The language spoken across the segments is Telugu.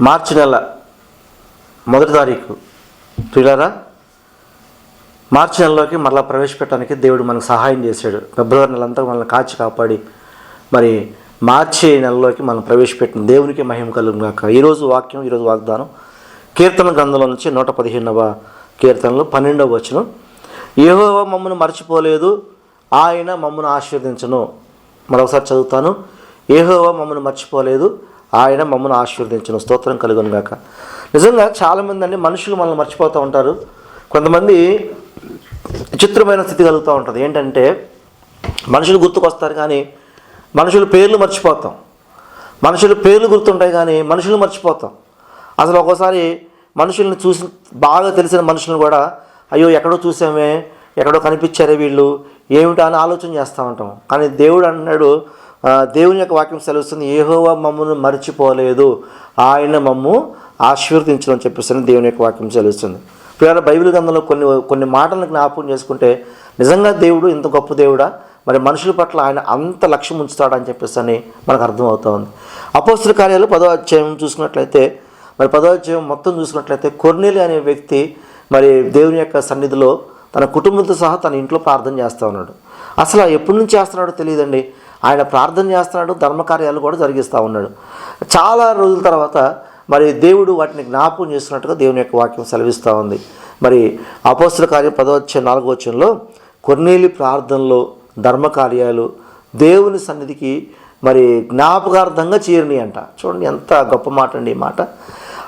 మార్చి నెల మొదటి తారీఖు. ప్రియులారా మార్చి నెలలోకి మరలా ప్రవేశపెట్టడానికి దేవుడు మనకు సహాయం చేశాడు. ఫిబ్రవరి నెలంతా మనల్ని కాచి కాపాడి మరి మార్చి నెలలోకి మనం ప్రవేశపెట్టిన దేవునికి మహిమ కలుగు కాక ఈరోజు వాక్యం ఈరోజు వాగ్దానం కీర్తన గ్రంథంలో నుంచి నూట పదిహేనవ కీర్తనలు పన్నెండవ వచనం. ఏవో మమ్మను మర్చిపోలేదు ఆయన మమ్మను ఆశీర్వదించను. మరొకసారి చదువుతాను. ఏహోవా మమ్మను మర్చిపోలేదు. ఆయన మమ్మను ఆశీర్వదించను. స్తోత్రం కలుగును గాక. నిజంగా చాలామంది అండి మనుషులు మనల్ని మర్చిపోతూ ఉంటారు. కొంతమంది విచిత్రమైన స్థితి కలుగుతూ ఉంటుంది. ఏంటంటే మనుషులు గుర్తుకొస్తారు కానీ మనుషుల పేర్లు మర్చిపోతాం. మనుషుల పేర్లు గుర్తుంటాయి కానీ మనుషులు మర్చిపోతాం. అసలు ఒక్కోసారి మనుషుల్ని చూసి బాగా తెలిసిన మనుషులను కూడా అయ్యో ఎక్కడో చూసామే ఎక్కడో కనిపించారే వీళ్ళు ఏమిటా? అని ఆలోచన చేస్తూ ఉంటాం. కానీ దేవుడు అన్నాడు దేవుని యొక్క వాక్యం సెలవుస్తుంది ఏహోవా మమ్మను మర్చిపోలేదు. ఆయన మమ్ము ఆశీర్వదించడం చెప్పేసి దేవుని యొక్క వాక్యం సెలవుస్తుంది. పిల్లల బైబిల్ గ్రంథంలో కొన్ని కొన్ని మాటలను జ్ఞాపకం చేసుకుంటే నిజంగా దేవుడు ఇంత గొప్ప దేవుడా? మరి మనుషుల పట్ల ఆయన అంత లక్ష్యం ఉంచుతాడని చెప్పేసి అని మనకు అర్థమవుతా ఉంది. అపోస్తుల కార్యాలు పదో అధ్యాయం చూసుకున్నట్లయితే మరి పదో అధ్యాయం మొత్తం చూసుకున్నట్లయితే కొర్నేలి అనే వ్యక్తి మరి దేవుని యొక్క సన్నిధిలో తన కుటుంబంతో సహా తన ఇంట్లో ప్రార్థన చేస్తూ ఉన్నాడు. అసలు ఎప్పటి నుంచి చేస్తున్నాడో తెలియదండి. ఆయన ప్రార్థన చేస్తున్నాడు ధర్మకార్యాలు కూడా జరిగిస్తూ ఉన్నాడు. చాలా రోజుల తర్వాత మరి దేవుడు వాటిని జ్ఞాపకం చేస్తున్నట్టుగా దేవుని యొక్క వాక్యం సెలవిస్తూ ఉంది. మరి అపోస్తుల కార్యం పదవచ్చే నాలుగో వచ్చంలో కొన్నేలి ప్రార్థనలో ధర్మకార్యాలు దేవుని సన్నిధికి మరి జ్ఞాపకార్థంగా చేరినాయి అంట. చూడండి ఎంత గొప్ప మాట అండి ఈ మాట.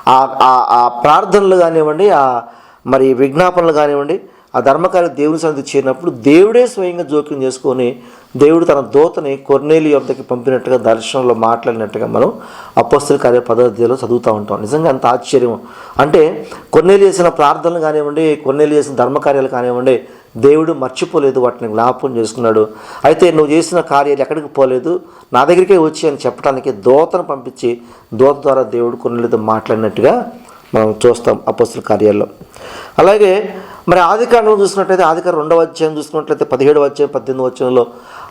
ఆ- ఆ ప్రార్థనలు కానివ్వండి ఆ మరి విజ్ఞాపనలు కానివ్వండి ఆ ధర్మకార్య దేవుని సన్నిధి చేరినప్పుడు దేవుడే స్వయంగా జోక్యం చేసుకొని దేవుడు తన దూతని కొర్నేలి యొద్దకి పంపినట్టుగా దర్శనంలో మాట్లాడినట్టుగా మనం అపోస్తుల కార్య పద్ధతిలో చదువుతూ ఉంటాం. నిజంగా అంత ఆశ్చర్యం అంటే కొన్నేలు చేసిన ప్రార్థనలు కానివ్వండి కొన్నేలు చేసిన ధర్మకార్యాలు కానివ్వండి దేవుడు మర్చిపోలేదు వాటిని జ్ఞాపకం చేసుకున్నాడు. అయితే నువ్వు చేసిన కార్యాలు ఎక్కడికి పోలేదు? నా దగ్గరికే వచ్చి అని చెప్పడానికి దోతను పంపించి దోత ద్వారా దేవుడు కొన్నేళ్ళతో మాట్లాడినట్టుగా మనం చూస్తాం అపస్తుల కార్యాల్లో. అలాగే మరి ఆదికాండం చూసినట్లయితే ఆదికారం రెండవ అధ్యాయం చూసుకున్నట్లయితే పదిహేడవ అధ్యాయం పద్దెనిమిది వచ్చంలో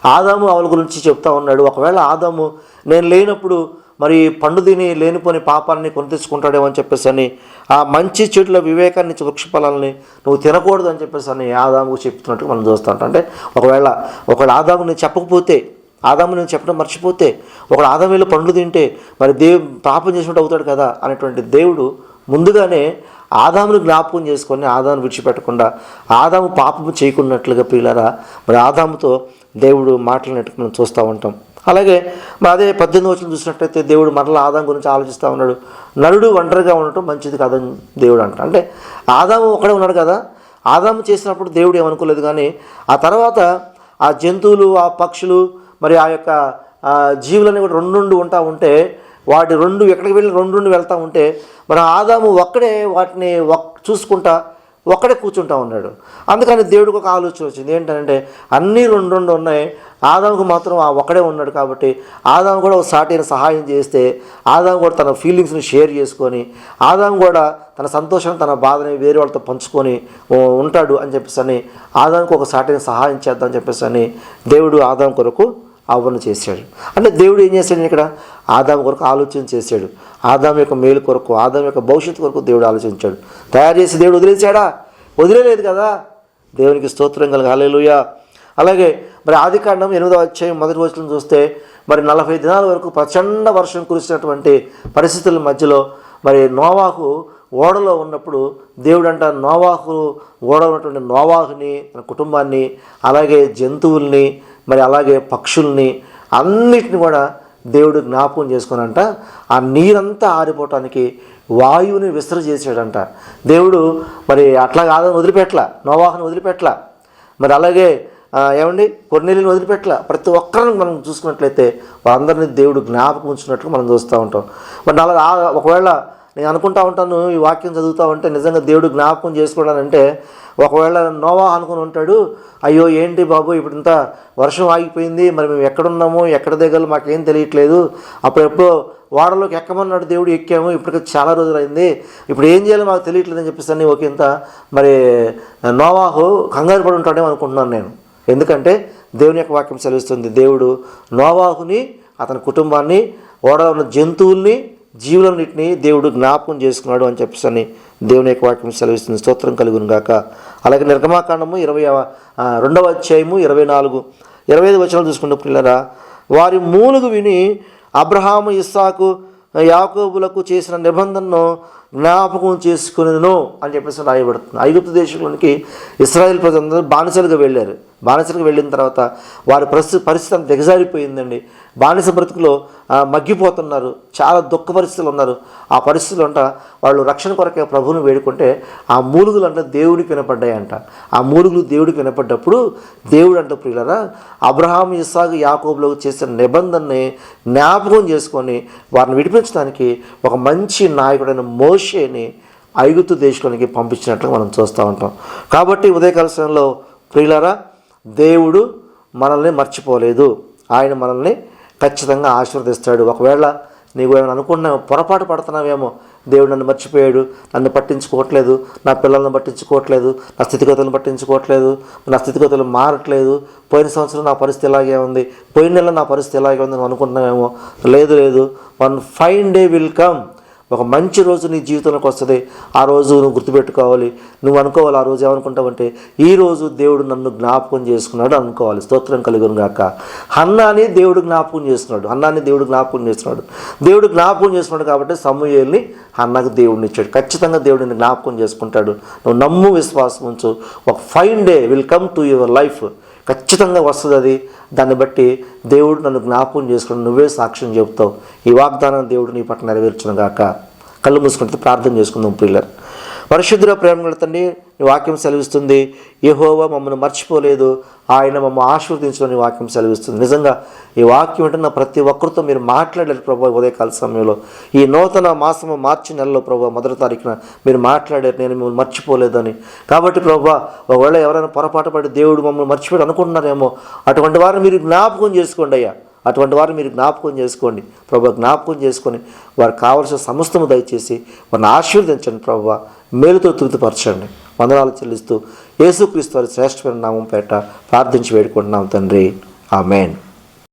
ఆదాము అవల గురించి చెప్తా ఉన్నాడు. ఒకవేళ ఆదాము నేను లేనప్పుడు మరి పండు తిని లేనిపోని పాపాలని కొని తెచ్చుకుంటాడేమో అని చెప్పేసి అని ఆ మంచి చెట్ల వివేకాన్ని వృక్షఫలాలని నువ్వు తినకూడదు అని చెప్పేసి అని ఆదాముకు చెప్తున్నట్టు మనం చూస్తాం అంటే ఒకవేళ ఒకవేళ ఆదాము నేను చెప్పకపోతే ఆదాము నేను చెప్పడం మర్చిపోతే ఒకడు ఆదాము వెళ్ళి పండ్లు తింటే మరి దేవు పాపం చేసినట్టు అవుతాడు కదా అనేటువంటి దేవుడు ముందుగానే ఆదామును జ్ఞాపకం చేసుకొని ఆదామును విడిచిపెట్టకుండా ఆదాము పాపము చేయకున్నట్లుగా పిల్లరా మరి ఆదాముతో దేవుడు మాట్లాడినట్టు మనం చూస్తూ ఉంటాం. అలాగే మరి అదే పద్దెనిమిది వచ్చిన చూసినట్లయితే దేవుడు మరలా ఆదాం గురించి ఆలోచిస్తూ ఉన్నాడు. నరుడు ఒంటరిగా ఉండటం మంచిది కాదని దేవుడు అంట అంటే ఆదాము ఒకడే ఉన్నాడు కదా ఆదాము చేసినప్పుడు దేవుడు ఏమనుకోలేదు కానీ ఆ తర్వాత ఆ జంతువులు ఆ పక్షులు మరి ఆ యొక్క జీవులని జీవులన్నీ కూడా రెండు రెండు ఉంటా ఉంటే వాటి రెండు ఎక్కడికి వెళ్ళి రెండు రెండు వెళ్తూ ఉంటే మన ఆదాము ఒక్కడే వాటిని ఒక్ చూసుకుంటా ఒక్కడే కూర్చుంటా ఉన్నాడు. అందుకని దేవుడికి ఒక ఆలోచన వచ్చింది. ఏంటంటే అన్నీ రెండు రెండు ఉన్నాయి. ఆదాముకు మాత్రం ఆ ఒక్కడే ఉన్నాడు కాబట్టి ఆదాము కూడా ఒక సాటిని సహాయం చేస్తే ఆదాము కూడా తన ఫీలింగ్స్ని షేర్ చేసుకొని ఆదాము కూడా తన సంతోషం తన బాధని వేరే వాళ్ళతో పంచుకొని ఉంటాడు అని చెప్పేసి అని ఆదాముకు ఒక సాటిని సహాయం చేద్దాం అని చెప్పేసి అని దేవుడు ఆదాం కొరకు అవ్వను చేశాడు. అంటే దేవుడు ఏం చేశాడు ఇక్కడ? ఆదాం కొరకు ఆలోచన చేశాడు. ఆదాం యొక్క మేలు కొరకు ఆదాం యొక్క భవిష్యత్తు కొరకు దేవుడు ఆలోచించాడు. తయారు చేసి దేవుడు వదిలేశాడా? వదిలేదు కదా? దేవునికి స్తోత్రం కలగ. అలాగే మరి ఆదికాండం ఎనిమిదో అధ్యాయం మొదటి వచ్చిన చూస్తే మరి నలభై దినాల వరకు ప్రచండ వర్షం కురిసినటువంటి పరిస్థితుల మధ్యలో మరి నోవాకు ఓడలో ఉన్నప్పుడు దేవుడు అంట నోవాహు ఓడ ఉన్నటువంటి నోవాహుని తన కుటుంబాన్ని అలాగే జంతువుల్ని మరి అలాగే పక్షుల్ని అన్నిటిని కూడా దేవుడు జ్ఞాపకం చేసుకునంట ఆ నీరంతా ఆరిపోవటానికి వాయువుని విసర చేసాడంట దేవుడు మరి అట్లా కాదని వదిలిపెట్టల నోవాహుని వదిలిపెట్టల. మరి అలాగే ఏమండి? కొన్నేళ్ళని వదిలిపెట్టల. ప్రతి ఒక్కరిని మనం చూసుకున్నట్లయితే వారందరినీ దేవుడు జ్ఞాపకం ఉంచినట్లు మనం చూస్తూ ఉంటాం. మరి అలా ఒకవేళ నేను అనుకుంటా ఉంటాను ఈ వాక్యం చదువుతా ఉంటే నిజంగా దేవుడు జ్ఞాపకం చేసుకోవడానంటే ఒకవేళ నోవా అనుకుని ఉంటాడు అయ్యో ఏంటి బాబు ఇప్పుడు ఇంత వర్షం ఆగిపోయింది మరి మేము ఎక్కడున్నాము ఎక్కడ దిగాలో మాకేం తెలియట్లేదు. అప్పుడెప్పుడో వాడలోకి ఎక్కమన్నాడు దేవుడు ఎక్కాము ఇప్పటికి చాలా రోజులైంది. ఇప్పుడు ఏం చేయాలో మాకు తెలియట్లేదు అని చెప్పేసి ఒక ఇంత. మరి నోవాహు కంగారు పడి ఉంటాడేమో అనుకుంటున్నాను నేను. ఎందుకంటే దేవుని యొక్క వాక్యం సెలవిస్తుంది దేవుడు నోవాహుని అతని కుటుంబాన్ని ఓడ ఉన్న జంతువుల్ని జీవులన్నింటినీ దేవుడు జ్ఞాపకం చేసుకున్నాడు అని చెప్పేసి దేవుని యొక్క వాక్యం సెలవిస్తుంది. స్తోత్రం కలుగును గాక. అలాగే నిర్గమాకాండము ఇరవై రెండవ అధ్యాయము ఇరవై నాలుగు ఇరవై ఐదు వచనాలు చూసుకున్నప్పుడు పిల్లరా వారి మూలుగు విని అబ్రహాము ఇస్సాకు యాకోబులకు చేసిన నిబంధనను జ్ఞాపకం చేసుకునేను అని చెప్పేసి రాయబడుతుంది. ఐగుప్తు దేశంలోనికి ఇస్రాయేల్ ప్రజలందరూ బానిసలుగా వెళ్ళారు. బానిసలకు వెళ్ళిన తర్వాత వారి పరిస్థితి పరిస్థితి అంత దిగజారిపోయిందండి. బానిస బ్రతుకులో మగ్గిపోతున్నారు. చాలా దుఃఖ పరిస్థితులు ఉన్నారు. ఆ పరిస్థితులు అంట వాళ్ళు రక్షణ కొరకే ప్రభువుని వేడుకుంటే ఆ మూలుగులు అంట దేవుడికి వినపడ్డాయంట. ఆ మూలుగులు దేవుడికి వినపడ్డప్పుడు దేవుడు అంట ప్రియులరా అబ్రహాం ఇస్సాకు యాకోబులకు చేసిన నిబంధనని జ్ఞాపకం చేసుకొని వారిని విడిపించడానికి ఒక మంచి నాయకుడైన మోషేని ఐగుప్తు దేశంలోనికి పంపించినట్లు మనం చూస్తూ ఉంటాం. కాబట్టి ఉదయకాల సమయంలో ప్రియులరా దేవుడు మనల్ని మర్చిపోలేదు. ఆయన మనల్ని ఖచ్చితంగా ఆశీర్వదిస్తాడు. ఒకవేళ నీవు ఏమైనా అనుకున్నావు పొరపాటు పడుతున్నావేమో దేవుడు నన్ను మర్చిపోయాడు నన్ను పట్టించుకోవట్లేదు నా పిల్లల్ని పట్టించుకోవట్లేదు నా స్థితిగతులను పట్టించుకోవట్లేదు నా స్థితిగతులు మారట్లేదు పోయిన సంవత్సరం నా పరిస్థితి ఇలాగే ఉంది పోయిన నెల నా పరిస్థితి ఇలాగే ఉంది అనుకున్నామేమో లేదు లేదు one fine day will come. ఒక మంచి రోజు నీ జీవితంలోకి వస్తుంది. ఆ రోజు నువ్వు గుర్తుపెట్టుకోవాలి. నువ్వు అనుకోవాలి ఆ రోజు ఏమనుకుంటావంటే ఈ రోజు దేవుడు నన్ను జ్ఞాపకం చేసుకున్నాడు అనుకోవాలి. స్తోత్రం కలుగును గాక. అన్నాని దేవుడు జ్ఞాపకం చేస్తున్నాడు అన్నాన్ని దేవుడు జ్ఞాపకం చేస్తున్నాడు దేవుడు జ్ఞాపకం చేస్తున్నాడు కాబట్టి సమూహల్ని అన్నకు దేవుడిని ఇచ్చాడు. ఖచ్చితంగా దేవుడిని జ్ఞాపకం చేసుకుంటాడు. నువ్వు నమ్ము విశ్వాసం ఉంచు. ఒక fine day will come to your life. ఖచ్చితంగా వస్తుంది అది. దాన్ని బట్టి దేవుడు నన్ను జ్ఞాపకం చేసుకుని నువ్వే సాక్ష్యం చెబుతావు. ఈ వాగ్దానం దేవుడు నీ పట్ల నెరవేర్చును గాక. కళ్ళు మూసుకుంటే ప్రార్థన చేసుకుందాం పిల్లలు పరిశుద్ధుల ప్రేమ తండ్రి వాక్యం సెలవిస్తుంది. యహోవా మమ్మల్ని మర్చిపోలేదు. ఆయన మమ్మల్ని ఆశీర్వదించడం వాక్యం సెలవిస్తుంది. నిజంగా ఈ వాక్యం వింటున్న ప్రతి ఒక్కరితో మీరు మాట్లాడారు ప్రభావ ఉదయకాల సమయంలో. ఈ నూతన మాసము మార్చి నెలలో ప్రభావ మొదటి తారీఖున మీరు మాట్లాడారు నేను మిమ్మల్ని మర్చిపోలేదని. కాబట్టి ప్రభా ఒకవేళ ఎవరైనా పొరపాటు పడి దేవుడు మమ్మల్ని మర్చిపోయి అనుకుంటున్నారేమో అటువంటి వారిని మీరు జ్ఞాపకం చేసుకోండి అయ్యా. అటువంటి వారు మీరు జ్ఞాపకం చేసుకోండి. ప్రభు జ్ఞాపకం చేసుకొని వారికి కావలసిన సమస్తము దయచేసి వారిని ఆశీర్వదించండి ప్రభు. మేలుతో తృప్తిపరచండి. వందనాలు చెల్లిస్తూ యేసుక్రీస్తు వారి శ్రేష్టమైన నామం పేట ప్రార్థించి వేడుకుంటున్నాం తండ్రి. ఆ మెయిన్